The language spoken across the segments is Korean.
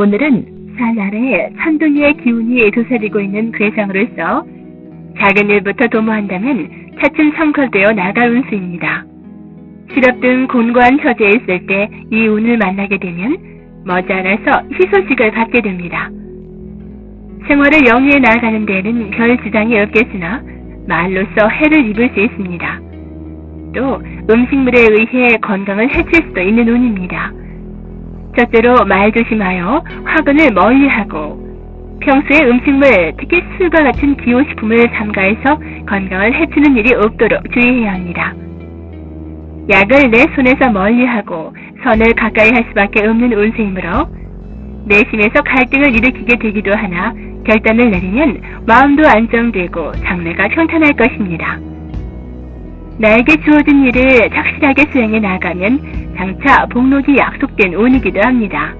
오늘은 산 아래 천둥이의 기운이 도사리고 있는 괴상으로서 작은 일부터 도모한다면 차츰 성컬되어 나갈 운수입니다. 실업 등 곤고한 처지에 있을 때 이 운을 만나게 되면 머지않아서 희소식을 받게 됩니다. 생활을 영위해 나아가는 데에는 별 지장이 없겠으나 말로써 해를 입을 수 있습니다. 또 음식물에 의해 건강을 해칠 수도 있는 운입니다. 첫째로 말 조심하여 화근을 멀리하고 평소에 음식물, 특히 술과 같은 기호식품을 삼가해서 건강을 해치는 일이 없도록 주의해야 합니다. 약을 내 손에서 멀리하고 선을 가까이 할 수밖에 없는 운세이므로 내심에서 갈등을 일으키게 되기도 하나 결단을 내리면 마음도 안정되고 장래가 평탄할 것입니다. 나에게 주어진 일을 착실하게 수행해 나가면 장차 복록이 약속된 운이기도 합니다.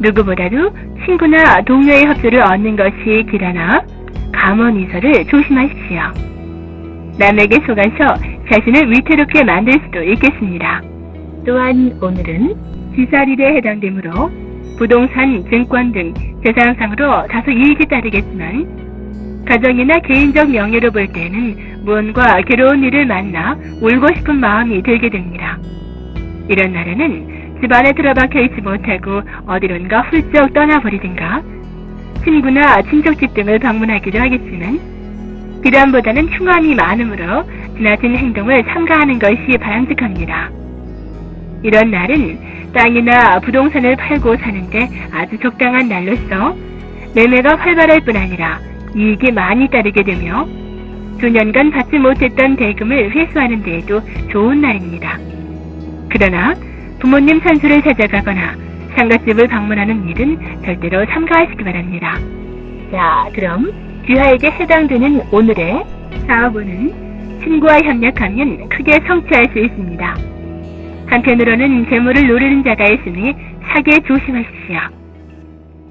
누구보다도 친구나 동료의 협조를 얻는 것이 길하나 감언 이설을 조심하십시오. 남에게 속아서 자신을 위태롭게 만들 수도 있겠습니다. 또한 오늘은 지살일에 해당되므로 부동산, 증권 등 재산상으로 다소 이익이 따르겠지만 가정이나 개인적 명예로 볼 때는 무언가 괴로운 일을 만나 울고 싶은 마음이 들게 됩니다. 이런 날에는 집 안에 들어박혀 있지 못하고 어디론가 훌쩍 떠나버리든가 친구나 친척집 등을 방문하기도 하겠지만 비단보다는 흉함이 많으므로 지나친 행동을 삼가하는 것이 바람직합니다. 이런 날은 땅이나 부동산을 팔고 사는데 아주 적당한 날로서 매매가 활발할 뿐 아니라 이익이 많이 따르게 되며 수년간 받지 못했던 대금을 회수하는 데에도 좋은 날입니다. 그러나 부모님 산소를 찾아가거나 상가집을 방문하는 일은 절대로 삼가하시기 바랍니다. 자, 그럼 귀하에게 해당되는 오늘의 사업운은 친구와 협력하면 크게 성취할 수 있습니다. 한편으로는 재물을 노리는 자가 있으니 사기에 조심하십시오.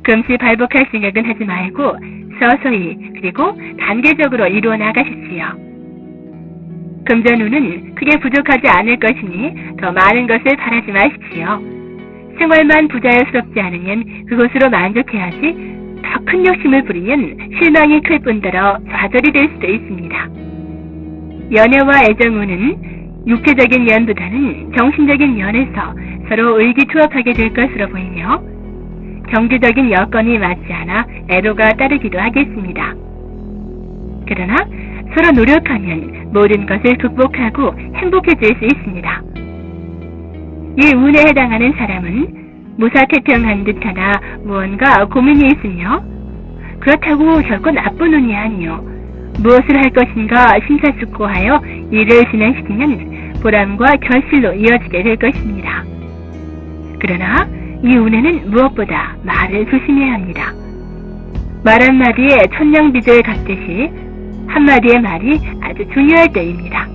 금시 발복할 생각은 하지 말고 서서히 그리고 단계적으로 이루어 나가십시오. 금전운은 크게 부족하지 않을 것이니 더 많은 것을 바라지 마십시오. 생활만 부자연스럽지 않으면 그것으로 만족해야지 더 큰 욕심을 부리면 실망이 클 뿐더러 좌절이 될 수도 있습니다. 연애와 애정운은 육체적인 면보다는 정신적인 면에서 서로 의기투합하게 될 것으로 보이며 경제적인 여건이 맞지 않아 애로가 따르기도 하겠습니다. 그러나 서로 노력하면 모든 것을 극복하고 행복해질 수 있습니다. 이 운에 해당하는 사람은 무사태평한 듯하나 무언가 고민이 있으며 그렇다고 결코 나쁜 운이 아니요 무엇을 할 것인가 심사숙고하여 일을 진행시키면 보람과 결실로 이어지게 될 것입니다. 그러나 이 운에는 무엇보다 말을 조심해야 합니다. 말 한마디에 천냥빚을 갚듯이 한마디의 말이 아주 중요할 때입니다.